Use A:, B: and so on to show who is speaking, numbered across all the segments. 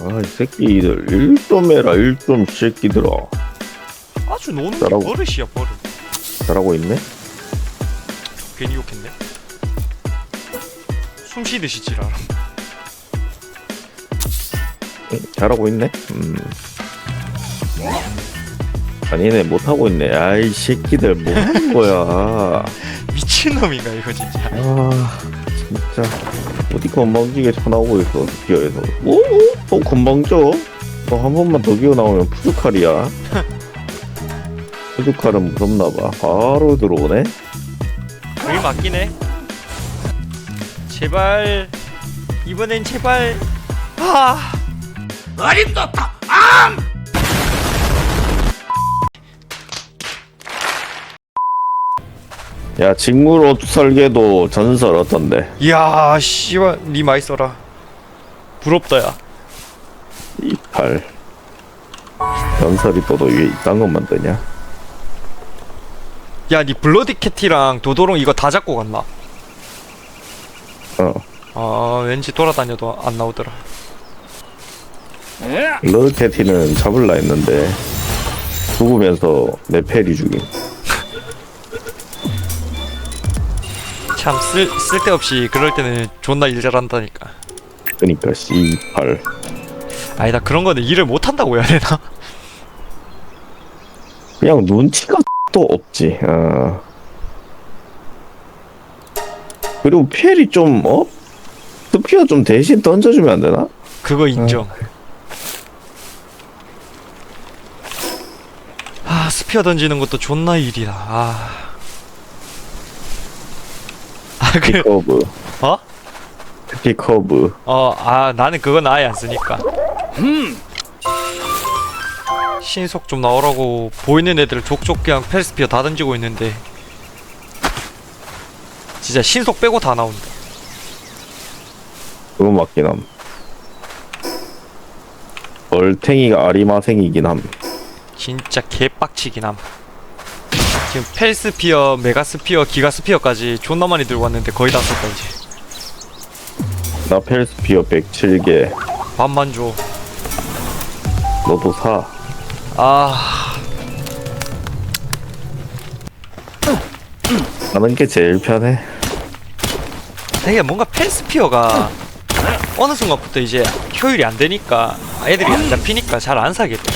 A: 아이 새끼들 일좀 해라 일좀 새끼들아
B: 아주 노는 게
A: 잘하고.
B: 버릇이야 버릇
A: 잘하고 있네?
B: 괜히 욕했네 숨 쉬듯이 지랄
A: 응, 잘하고 있네? 음. 아니네 못하고 있네 아이 새끼들 뭐 하는 거야
B: 미친놈인가 이거 진짜.
A: 아 진짜. 어디 건방지게 쳐나오고 있어 기어에서. 오? 또 건방져? 너 한 번만 더 기어 나오면 푸주칼이야. 푸주칼은 무섭나봐. 바로 들어오네.
B: 거의 해 제발. 이번엔 제발. 아
A: 야 직무로 설계도 전설 어떤데?
B: 이야 씨발 니 많이 써라 부럽다 야
A: 이팔 전설이 또도 위에 이딴 것 만드냐?
B: 야, 니 블러디 캣이랑 도도롱 이거 다 잡고 갔나?
A: 어
B: 아, 왠지 돌아다녀도 안 나오더라.
A: 러드 캐티는 잡을라 했는데 죽으면서 내 패리 죽임
B: 참 쓸, 쓸데없이 그럴 때는 존나 일 잘한다니까.
A: 그니까 씨팔
B: 아니다, 그런 거는 일을 못 한다고 해야 되나?
A: 그냥 눈치가 또 없지 어. 그리고 패리 좀 어? 스피어 좀 대신 던져주면 안 되나?
B: 그거 인정. 아, 스피어 던지는 것도 존나 일이다. 아. 아, 그,
A: 피커브
B: 어?
A: 피커브
B: 어, 아, 나는 그건 아예 안 쓰니까. 신속 좀 나오라고 보이는 애들 족족 그냥 펠스피어 다 던지고 있는데 진짜 신속 빼고 다 나온다.
A: 그거 맞긴 함 얼탱이가 아리마생이긴 함
B: 진짜 개빡치긴 함. 지금 펠스피어, 메가스피어, 기가스피어까지 존나 많이 들고 왔는데 거의 다 썼다 이제.
A: 나 펠스피어 107개
B: 반만 줘.
A: 너도 사
B: 아,
A: 하는 게 제일 편해
B: 되게 뭔가 펠스피어가 어느 순간부터 이제 효율이 안 되니까 애들이 안 잡히니까 잘안 돼.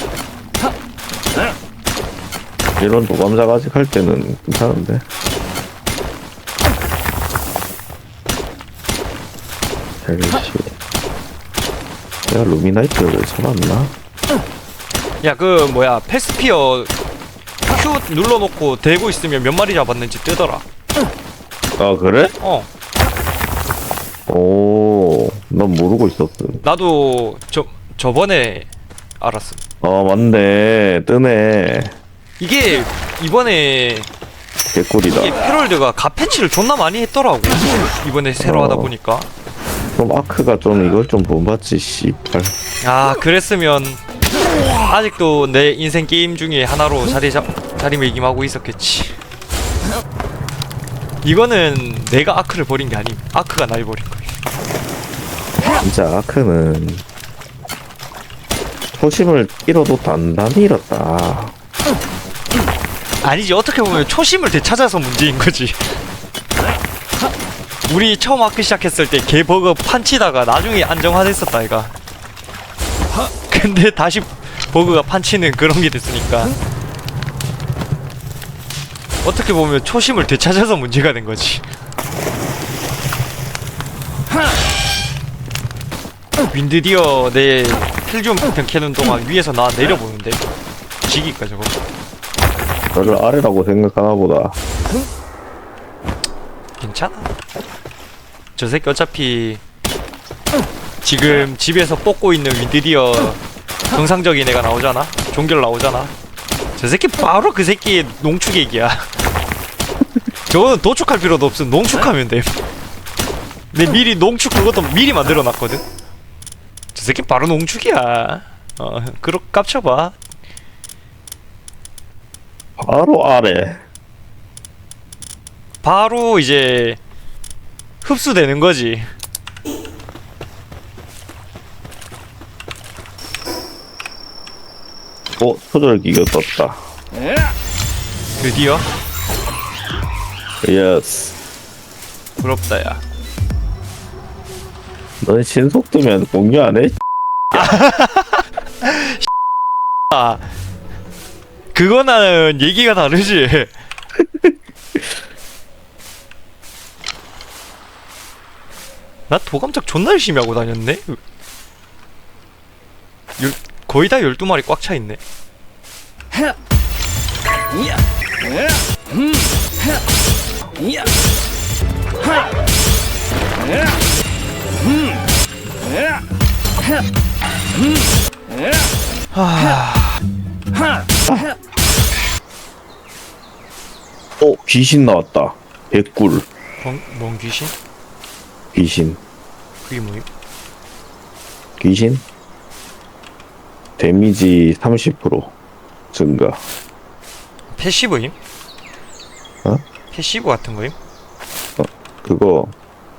A: 이런 도감자 가직 할 때는 괜찮은데. 헬시. 내가 루미나이트를 쳐놨나?
B: 야 그 뭐야 패스피어 Q 눌러놓고 대고 있으면 몇 마리 잡았는지 뜨더라.
A: 아 그래?
B: 어.
A: 오 난 모르고 있었어
B: 나도 저 저번에 알았어
A: 아 맞네. 뜨네
B: 이게 이번에
A: 개꿀이다.
B: 이게 패럴드가 가패치를 존나 많이 했더라고. 이번에 새로
A: 어.
B: 하다 보니까.
A: 그럼 아크가 좀 이걸 좀 본받지 씨발.
B: 아 그랬으면 아직도 내 인생 게임 중에 하나로 자리 잡 자리매김하고 있었겠지. 이거는 내가 아크를 버린 게 아님 아크가 날 버린 거야.
A: 진짜 아크는 초심을 잃어도 단단히 잃었다
B: 아니지 어떻게 보면 초심을 되찾아서 문제인 거지. 우리 처음 아크 시작했을 때 개버그 판치다가 나중에 안정화됐었다 이가. 근데 다시 버그가 판치는 그런 게 됐으니까. 어떻게 보면 초심을 되찾아서 문제가 된 거지. 윈드디어 내 힐좀 편 캐는 동안 위에서 나 내려보는데? 지기까 저거
A: 너를 아래라고 생각하나 보다
B: 괜찮아. 저 새끼 어차피 지금 집에서 뽑고 있는 윈드디어 정상적인 애가 나오잖아. 종결 나오잖아. 저 새끼 바로 그 새끼의 농축액이야. 저거는 도축할 필요도 없음. 농축하면 돼. 내 미리 농축 그것도 미리 만들어 놨거든. 저 새끼 바로 농축이야. 어, 그렇 깝쳐봐.
A: 바로 아래
B: 바로 이제 흡수되는 거지.
A: 어 초절기가 떴다
B: 드디어
A: 예스
B: 부럽다 야.
A: 너네 신속 뜨면 공유 안 해?
B: 아 그거는 얘기가 다르지. 나 도감작 존나 열심히 하고 다녔네. 열, 거의 다 12마리 꽉 차 있네.
A: 어 귀신 나왔다 백굴
B: 뭔, 뭔 귀신?
A: 귀신
B: 그게 뭐임?
A: 귀신 데미지 30% 증가
B: 패시브임?
A: 어?
B: 패시브 같은 거임?
A: 그거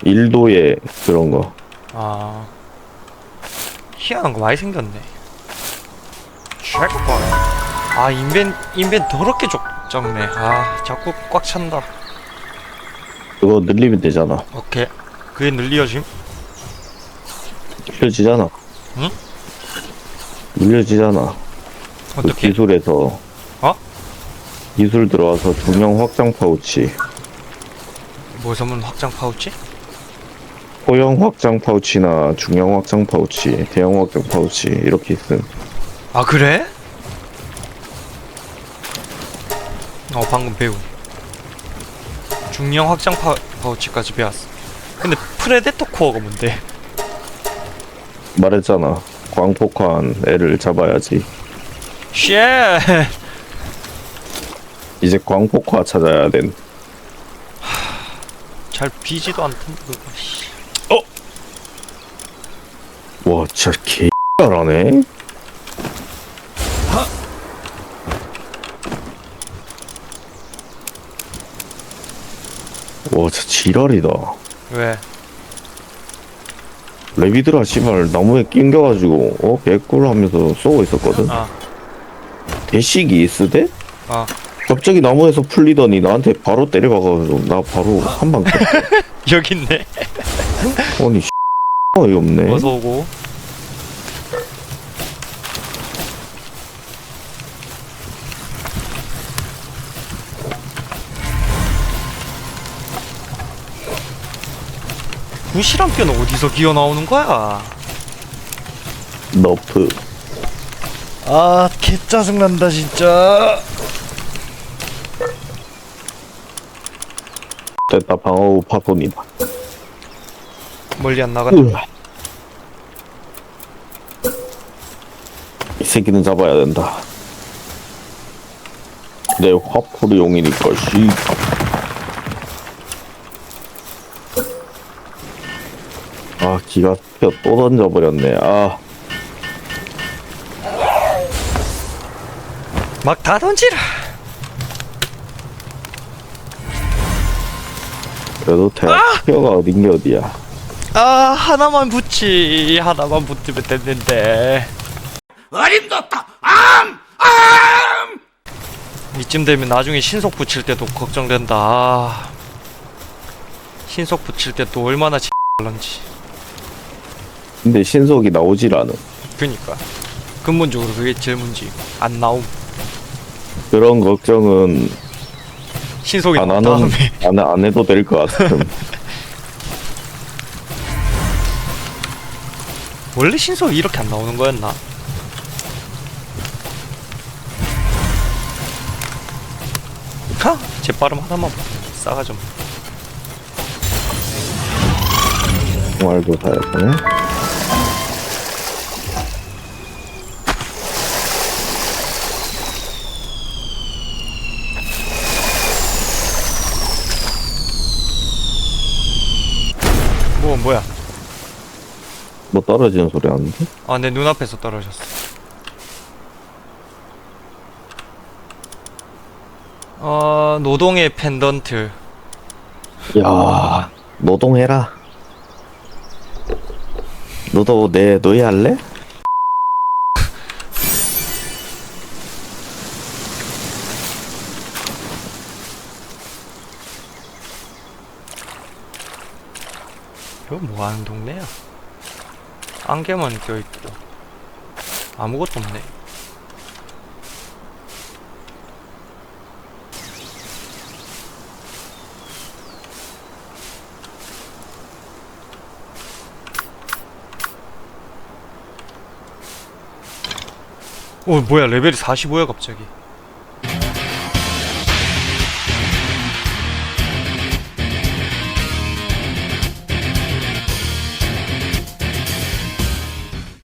A: 일도에 그런 거
B: 아 희한한 거 많이 생겼네. 쉐크볼. 아 인벤 인벤 더럽게 적, 적네. 아 자꾸 꽉 찬다.
A: 그거 늘리면 되잖아
B: 오케이. 그게 늘려짐?
A: 늘려지잖아
B: 응?
A: 늘려지잖아 그
B: 어떻게?
A: 기술에서
B: 어?
A: 기술 들어와서 중형 확장 파우치
B: 뭐 전문 확장 파우치?
A: 소형 확장 파우치나 중형 확장 파우치 대형 확장 파우치 이렇게 있음
B: 아 그래? 어 방금 배우. 중량 확장 파, 파우치까지 배웠어. 근데 프레데터 코어가 뭔데?
A: 말했잖아 광폭한 애를 잡아야지
B: 쉣!
A: 이제 광폭화 찾아야 된
B: 잘 비지도 않던데 그거. 씨.
A: 와 진짜 개 잘하네 와 진짜 지랄이다
B: 왜?
A: 레비드라 씨발 나무에 낑겨가지고 어 개꿀 하면서 쏘고 있었거든
B: 아,
A: 대식이 쓰대?
B: 아.
A: 갑자기 나무에서 풀리더니 나한테 바로 때려박아가지고 나 바로 한방
B: 여기 있네.
A: 아니 씨 어이없네
B: 어서 오고. 구시람뼈는 어디서 기어 나오는 거야?
A: 너프
B: 아, 개 짜증난다 진짜.
A: 됐다 방어우 파손이다
B: 멀리 안.
A: 으아. 이 새끼는 잡아야 된다. 내 화풀이 용이니까 씨. 기가 펴또 던져버렸네. 아
B: 막 다 던지라.
A: 그래도 대피어가 어딘 게 어디야.
B: 아, 하나만 붙지. 하나만 붙으면 됐는데.
C: 어림도다 암! 암!
B: 이쯤 되면 나중에 신속 붙일 때도 걱정된다. 아, 신속 붙일 때 또 얼마나 X런지.
A: 근데 신속이 나오질 않음.
B: 그니까. 근본적으로 그게 제일 문제. 안 나옴.
A: 그런 걱정은
B: 신속이
A: 안
B: 나온
A: 하는
B: 다음에.
A: 안, 안 해도 될 것 같음.
B: 원래 신속이 이렇게 안 나오는 거였나? 하! 재빠름 하나만 싸가죠.
A: 말도 사야 되네.
B: 뭐, 뭐야?
A: 뭐 떨어지는 소리 나는데?
B: 아, 내 눈앞에서 떨어졌어. 어, 노동의 펜던트.
A: 야, 노동해라. 너도 내 너희 할래?
B: 이거 뭐하는 동네야? 안개만 껴있고. 아무것도 없네. 어 뭐야 레벨이 45야 갑자기